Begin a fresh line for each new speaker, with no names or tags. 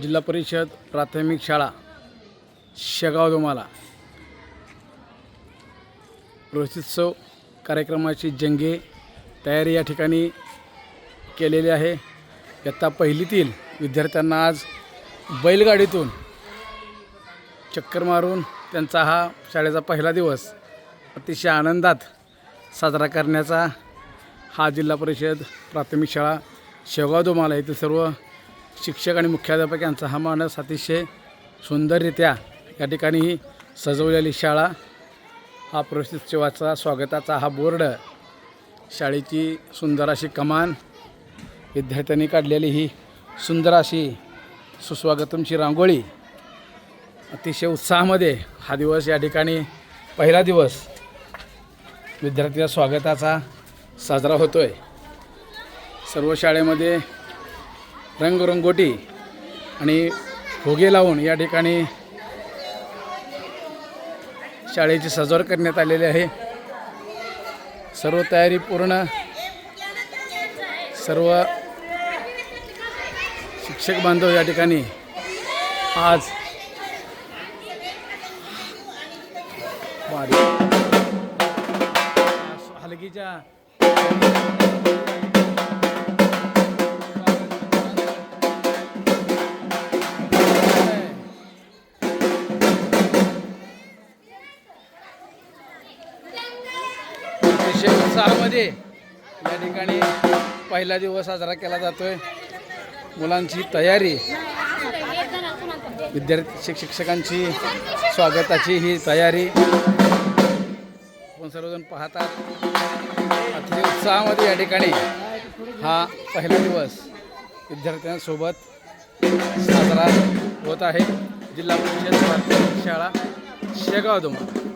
जिल्हा परिषद प्राथमिक शाळा शेगाव दोमाला रोहितोत्सव कार्यक्रमाची जंगे तयारी या ठिकाणी केलेली आहे. इयत्ता पहिलीतील विद्यार्थ्यांना आज बैलगाडीतून चक्कर मारून त्यांचा हा शाळेचा पहिला दिवस अतिशय आनंदात साजरा करण्याचा हा जिल्हा परिषद प्राथमिक शाळा शेगाव दोमाला येथील सर्व शिक्षक आणि मुख्याध्यापक यांचा हा मानस अतिशय सुंदररित्या या ठिकाणी ही सजवलेली शाळा हा प्रवेशोत्सवाचा स्वागताचा हा बोर्ड शाळेची सुंदर अशी कमान विद्यार्थ्यांनी काढलेली ही सुंदर अशी सुस्वागतमची रांगोळी. अतिशय उत्साहामध्ये हा दिवस या ठिकाणी पहिला दिवस विद्यार्थ्यांच्या स्वागताचा साजरा होतो आहे सर्व शाळेमध्ये रंगरंगोटी आणि फुगे लावून या ठिकाणी शाळेची सजावट करण्यात आलेली आहे. सर्व तयारी पूर्ण. सर्व शिक्षक बांधव या ठिकाणी आज हलगीच्या एकोणीसशे सहामध्ये या ठिकाणी पहिला दिवस साजरा केला जातोय. मुलांची तयारी विद्यार्थी शिक्षकांची स्वागताची ही तयारी. आपण सर्वजण पाहतात अतिशय उत्साहामध्ये या ठिकाणी हा पहिला दिवस विद्यार्थ्यांसोबत साजरा होत आहे. जिल्हा परिषद प्राथमिक शाळा शेगाव दोमा